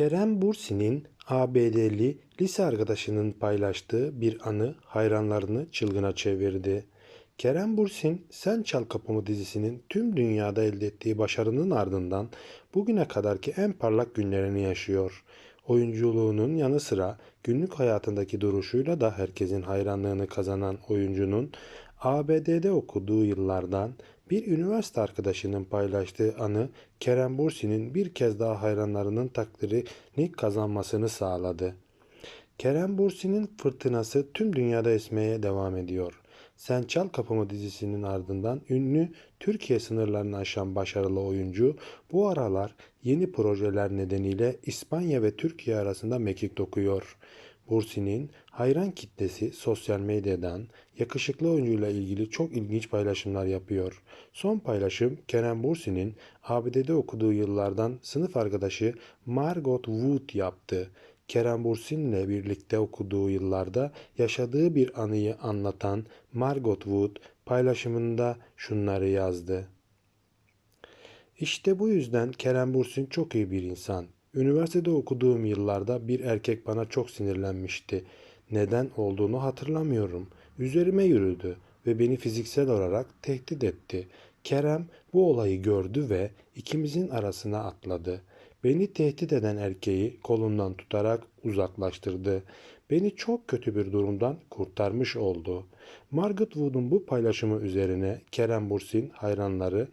Kerem Bursi'nin ABD'li lise arkadaşının paylaştığı bir anı hayranlarını çılgına çevirdi. Kerem Bursin Sen Çal Kapımı dizisinin tüm dünyada elde ettiği başarının ardından bugüne kadarki en parlak günlerini yaşıyor. Oyunculuğunun yanı sıra günlük hayatındaki duruşuyla da herkesin hayranlığını kazanan oyuncunun ABD'de okuduğu yıllardan bir üniversite arkadaşının paylaştığı anı Kerem Bursi'nin bir kez daha hayranlarının takdirini kazanmasını sağladı. Kerem Bursi'nin fırtınası tüm dünyada esmeye devam ediyor. Sen Çal Kapımı dizisinin ardından ünlü Türkiye sınırlarını aşan başarılı oyuncu bu aralar yeni projeler nedeniyle İspanya ve Türkiye arasında mekik dokuyor. Bursi'nin hayran kitlesi sosyal medyadan yakışıklı oyuncuyla ilgili çok ilginç paylaşımlar yapıyor. Son paylaşım Kerem Bursi'nin ABD'de okuduğu yıllardan sınıf arkadaşı Margot Wood yaptı. Kerem Bursin'le birlikte okuduğu yıllarda yaşadığı bir anıyı anlatan Margot Wood paylaşımında şunları yazdı. İşte bu yüzden Kerem Bursin çok iyi bir insan. Üniversitede okuduğum yıllarda bir erkek bana çok sinirlenmişti. Neden olduğunu hatırlamıyorum. Üzerime yürüdü ve beni fiziksel olarak tehdit etti. Kerem bu olayı gördü ve ikimizin arasına atladı. Beni tehdit eden erkeği kolundan tutarak uzaklaştırdı. Beni çok kötü bir durumdan kurtarmış oldu. Margaret Wood'un bu paylaşımı üzerine Kerem Bursin hayranları